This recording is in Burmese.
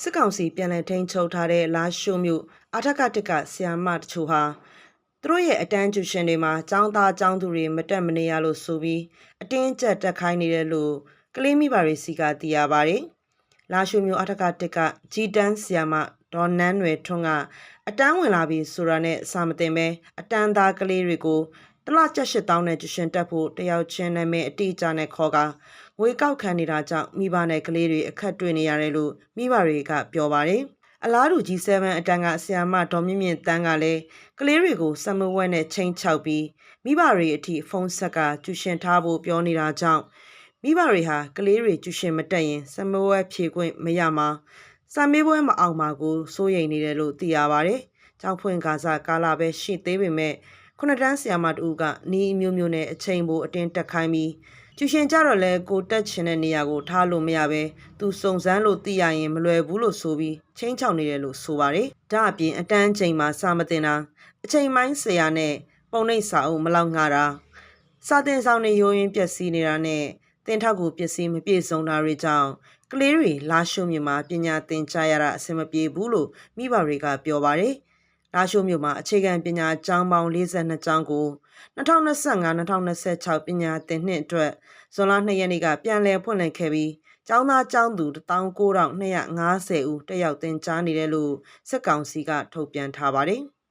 စစ်ကောင်စီပြန်လည်ထိန်းချုပ်ထားတဲ့လာရှိုးမြို့အထက်ကတက်ကဆီယာမတချို့ဟာသူတို့ရဲ့အတန်းကျူရှင်တွေမှာចောင်းသားចောင်းသူတွေမတက်မနေရလို့ဆိုပြီးအတင်းကျပ်တက်ခိုင်းနေတယ်လို့ကလေးမိဘတွေစီကသိရပါတယ်။လာရှိုးမြို့အထက်ကတက်ကဂျီတန်းဆီယာမဒေါ်နန်းရွယ်ထွန်းကအတန်းဝင်လာပြီဆိုတာနဲ့အစာမတင်ပဲအတန်းသားကလေးတွေကို တလကျပ်ရှစ်တောင်းနဲ့ကျူရှင်တက်ဖို့တယောက်ချင်းနာမည်အတိအကျနဲ့ခေါ်ကငွေကောက်ခံနေတာကြောင့်မိဘနဲ့ကလေးတွေအခက်တွေ့နေရတယ်လို့မိဘတွေကပြောပါတယ်။အလားတူ G7 အတန်းကဆီယာမဒေါ်မြင့်မြင့်တန်းကလည်းကလေးတွေကိုစမဝဲနဲ့ချင်းချောက်ပြီးမိဘတွေအထိဖုန်းဆက်ကကျူရှင်ထားဖို့ပြောနေတာကြောင့်မိဘတွေဟာကလေးတွေကျူရှင်မတက်ရင်စမဝဲဖြေခွင့်မရမှာစာမေးပွဲမအောင်ပါကိုစိုးရိမ်နေတယ်လို့သိရပါတယ်။ကျောင်းဖွင့်ကာစားကာလာပဲရှိသေးပေမဲ့ ခုနှစ်တန်းဆီယာမတူကနီးအမျိုးမျိုးနဲ့အချိန်ပိုအတင်းတက်ခိုင်းပြီးကျူရှင်ကြတော့လဲကိုတက်ချင်တဲ့နေရာကိုထားလို့မရပဲသူစုံစမ်းလို့သိရရင်မလွယ်ဘူးလို့ဆိုပြီးချင်းချောင်နေတယ်လို့ဆိုပါတယ်။ဒါအပြင်အတန်းချိန်မှာစာမတင်တာအချိန်ပိုင်းဆရာနဲ့ပုံနှိပ်စာအုပ်မလောက်ငှတာစာတင်ဆောင်တွေရိုးရင်းပျက်စီးနေတာနဲ့တင်ထောက်ကိုပစ္စည်းမပြည့်စုံတာတွေကြောင့်ကလေးတွေလာရှုံမြို့မှာပညာသင်ကြားရတာအဆင်မပြေဘူးလို့မိဘတွေကပြောပါတယ်။ လာရှုံမြို့မှာအခြေခံပညာကျောင်းပေါင်း42ကျောင်းကို2025-2026ပညာသင်နှစ်အတွက်ဇွန်လ2ရက်နေ့ကပြန်လည်ဖွင့်လှစ်ခဲ့ပြီးကျောင်းသားကျောင်းသူ19250ဦးတက်ရောက်သင်ကြားနေတယ်လို့စစ်ကောင်စီကထုတ်ပြန်ထားပါတယ်။